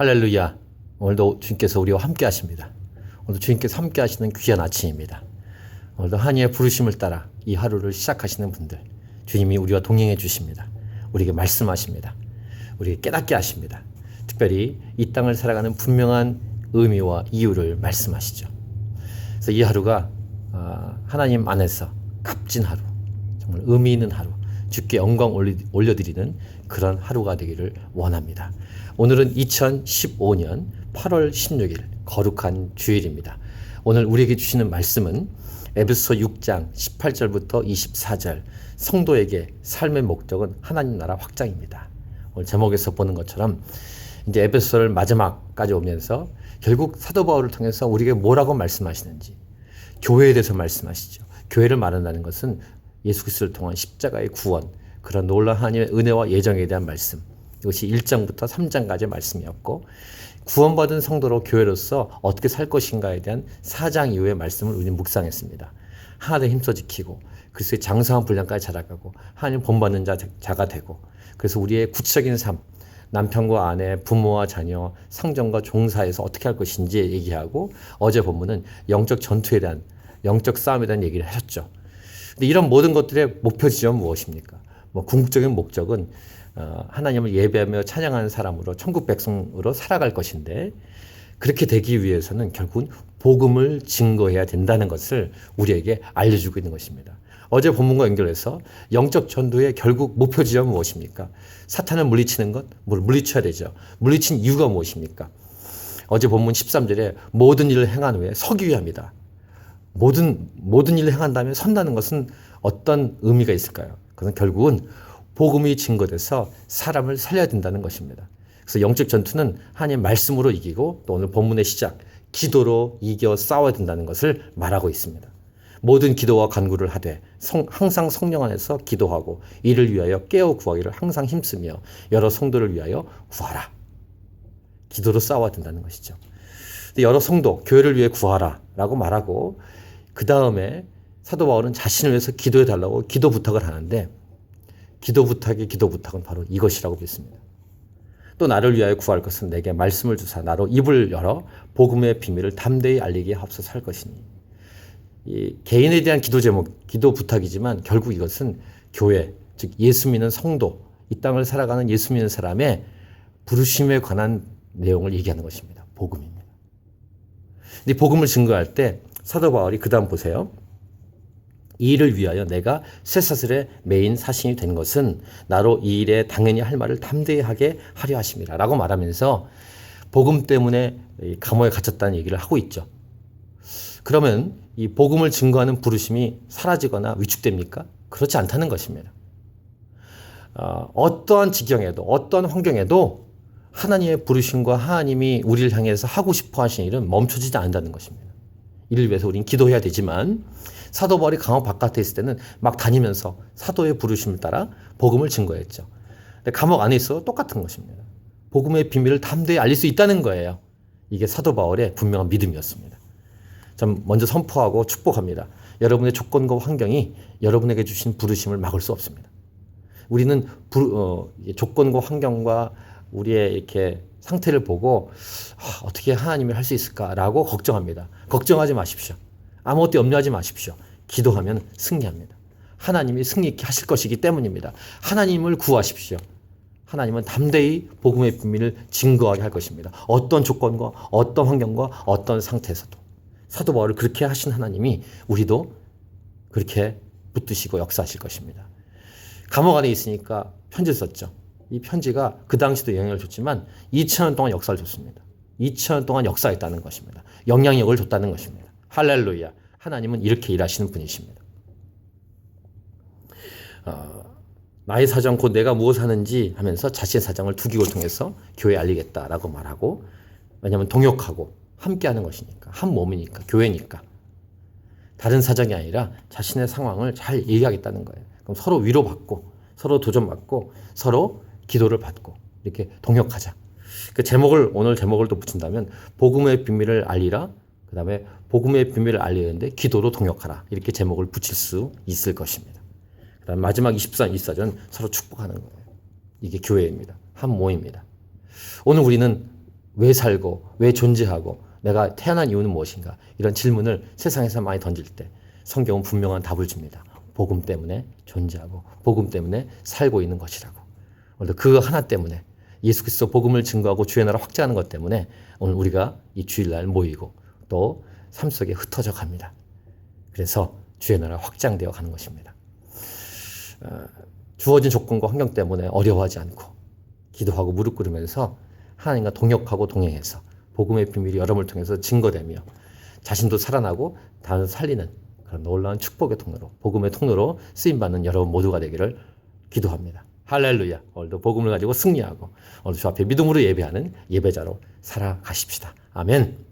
할렐루야. 오늘도 주님께서 우리와 함께 하십니다. 오늘도 주님께서 함께 하시는 귀한 아침입니다. 오늘도 하나님의 부르심을 따라 이 하루를 시작하시는 분들, 주님이 우리와 동행해 주십니다. 우리에게 말씀하십니다. 우리에게 깨닫게 하십니다. 특별히 이 땅을 살아가는 분명한 의미와 이유를 말씀하시죠. 그래서 이 하루가 아, 하나님 안에서 값진 하루, 정말 의미 있는 하루, 주께 영광 올려드리는 그런 하루가 되기를 원합니다. 오늘은 2015년 8월 16일 거룩한 주일입니다. 오늘 우리에게 주시는 말씀은 에베소 6장 18절부터 24절 성도에게 삶의 목적은 하나님 나라 확장입니다. 오늘 제목에서 보는 것처럼 이제 에베소를 마지막까지 오면서 결국 사도 바울을 통해서 우리에게 뭐라고 말씀하시는지 교회에 대해서 말씀하시죠. 교회를 말한다는 것은 예수 그리스도를 통한 십자가의 구원, 그런 놀라운 하나님의 은혜와 예정에 대한 말씀. 이것이 1장부터 3장까지의 말씀이었고 구원받은 성도로 교회로서 어떻게 살 것인가에 대한 4장 이후의 말씀을 우리는 묵상했습니다. 하나님 힘써 지키고 그리스도의 장성한 분량까지 자라가고 하나님 본받는 자, 자가 되고 그래서 우리의 구체적인 삶 남편과 아내, 부모와 자녀, 상정과 종사에서 어떻게 할 것인지 얘기하고 어제 본문은 영적 전투에 대한 영적 싸움에 대한 얘기를 하셨죠. 근데 이런 모든 것들의 목표 지점 무엇입니까? 뭐 궁극적인 목적은 어, 하나님을 예배하며 찬양하는 사람으로 천국 백성으로 살아갈 것인데 그렇게 되기 위해서는 결국은 복음을 증거해야 된다는 것을 우리에게 알려주고 있는 것입니다. 어제 본문과 연결해서 영적 전도의 결국 목표 지점은 무엇입니까? 사탄을 물리치는 것, 뭘 물리쳐야 되죠. 물리친 이유가 무엇입니까? 어제 본문 13절에 모든 일을 행한 후에 서기 위함이다. 모든 모든 일을 행한다면 선다는 것은 어떤 의미가 있을까요? 그건 결국은 복음이 증거돼서 사람을 살려야 된다는 것입니다. 그래서 영적 전투는 하나님 말씀으로 이기고 또 오늘 본문의 시작 기도로 이겨 싸워야 된다는 것을 말하고 있습니다. 모든 기도와 간구를 하되 성, 항상 성령 안에서 기도하고 이를 위하여 깨어 구하기를 항상 힘쓰며 여러 성도를 위하여 구하라. 기도로 싸워야 된다는 것이죠. 여러 성도, 교회를 위해 구하라라고 말하고 그 다음에 사도 바울은 자신을 위해서 기도해 달라고 기도 부탁을 하는데 기도 부탁의 기도 부탁은 바로 이것이라고 믿습니다. 또 나를 위하여 구할 것은 내게 말씀을 주사 나로 입을 열어 복음의 비밀을 담대히 알리게 합서서 할 것이니 이 개인에 대한 기도 제목, 기도 부탁이지만 결국 이것은 교회, 즉 예수 믿는 성도, 이 땅을 살아가는 예수 믿는 사람의 부르심에 관한 내용을 얘기하는 것입니다. 복음입니다. 근데 복음을 증거할 때 사도 바울이 그 다음 보세요. 이 일을 위하여 내가 쇠사슬의 메인 사신이 된 것은 나로 이 일에 당연히 할 말을 담대히 하게 하려 하심이라 라고 말하면서 복음 때문에 이 감옥에 갇혔다는 얘기를 하고 있죠. 그러면 이 복음을 증거하는 부르심이 사라지거나 위축됩니까? 그렇지 않다는 것입니다. 어, 어떠한 지경에도 어떠한 환경에도 하나님의 부르심과 하나님이 우리를 향해서 하고 싶어 하신 일은 멈춰지지 않는다는 것입니다. 이를 위해서 우리는 기도해야 되지만 사도 바울이 감옥 바깥에 있을 때는 막 다니면서 사도의 부르심을 따라 복음을 증거했죠. 근데 감옥 안에 있어 똑같은 것입니다. 복음의 비밀을 담대히 알릴 수 있다는 거예요. 이게 사도 바울의 분명한 믿음이었습니다. 전 먼저 선포하고 축복합니다. 여러분의 조건과 환경이 여러분에게 주신 부르심을 막을 수 없습니다. 우리는 부, 어, 조건과 환경과 우리의 이렇게 상태를 보고 아, 어떻게 하나님이 할수 있을까라고 걱정합니다. 걱정하지 마십시오. 아무것도 염려하지 마십시오. 기도하면 승리합니다. 하나님이 승리 있게 하실 것이기 때문입니다. 하나님을 구하십시오. 하나님은 담대히 복음의 비밀을 증거하게 할 것입니다. 어떤 조건과 어떤 환경과 어떤 상태에서도 사도 바울을 그렇게 하신 하나님이 우리도 그렇게 붙드시고 역사하실 것입니다. 감옥 안에 있으니까 편지를 썼죠. 이 편지가 그 당시도 영향을 줬지만 2000년 동안 역사를 줬습니다. 2000년 동안 역사했다는 것입니다. 영향력을 줬다는 것입니다. 할렐루야. 하나님은 이렇게 일하시는 분이십니다. 어, 나의 사정 곧 내가 무엇 하는지 하면서 자신의 사정을 두 기를 통해서 교회에 알리겠다라고 말하고 왜냐하면 동역하고 함께하는 것이니까 한 몸이니까 교회니까 다른 사정이 아니라 자신의 상황을 잘 얘기하겠다는 거예요. 그럼 서로 위로받고 서로 도전받고 서로 기도를 받고 이렇게 동역하자. 그 제목을 오늘 제목을 또 붙인다면 복음의 비밀을 알리라. 그다음에 복음의 비밀을 알리는데 기도로 동역하라. 이렇게 제목을 붙일 수 있을 것입니다. 그다음 마지막 24, 24전 서로 축복하는 거예요. 이게 교회입니다. 한 모임입니다. 오늘 우리는 왜 살고 왜 존재하고 내가 태어난 이유는 무엇인가 이런 질문을 세상에서 많이 던질 때 성경은 분명한 답을 줍니다. 복음 때문에 존재하고 복음 때문에 살고 있는 것이라고. 오늘 그 하나 때문에 예수 그리스도 복음을 증거하고 주의 나라 확장하는 것 때문에 오늘 우리가 이 주일날 모이고 또 삶 속에 흩어져 갑니다. 그래서 주의 나라 확장되어 가는 것입니다. 어, 주어진 조건과 환경 때문에 어려워하지 않고 기도하고 무릎 꿇으면서 하나님과 동역하고 동행해서 복음의 비밀이 여러분을 통해서 증거되며 자신도 살아나고 다른 살리는 그런 놀라운 축복의 통로로 복음의 통로로 쓰임 받는 여러분 모두가 되기를 기도합니다. 할렐루야. 오늘도 복음을 가지고 승리하고 오늘 주 앞에 믿음으로 예배하는 예배자로 살아가십시다. 아멘.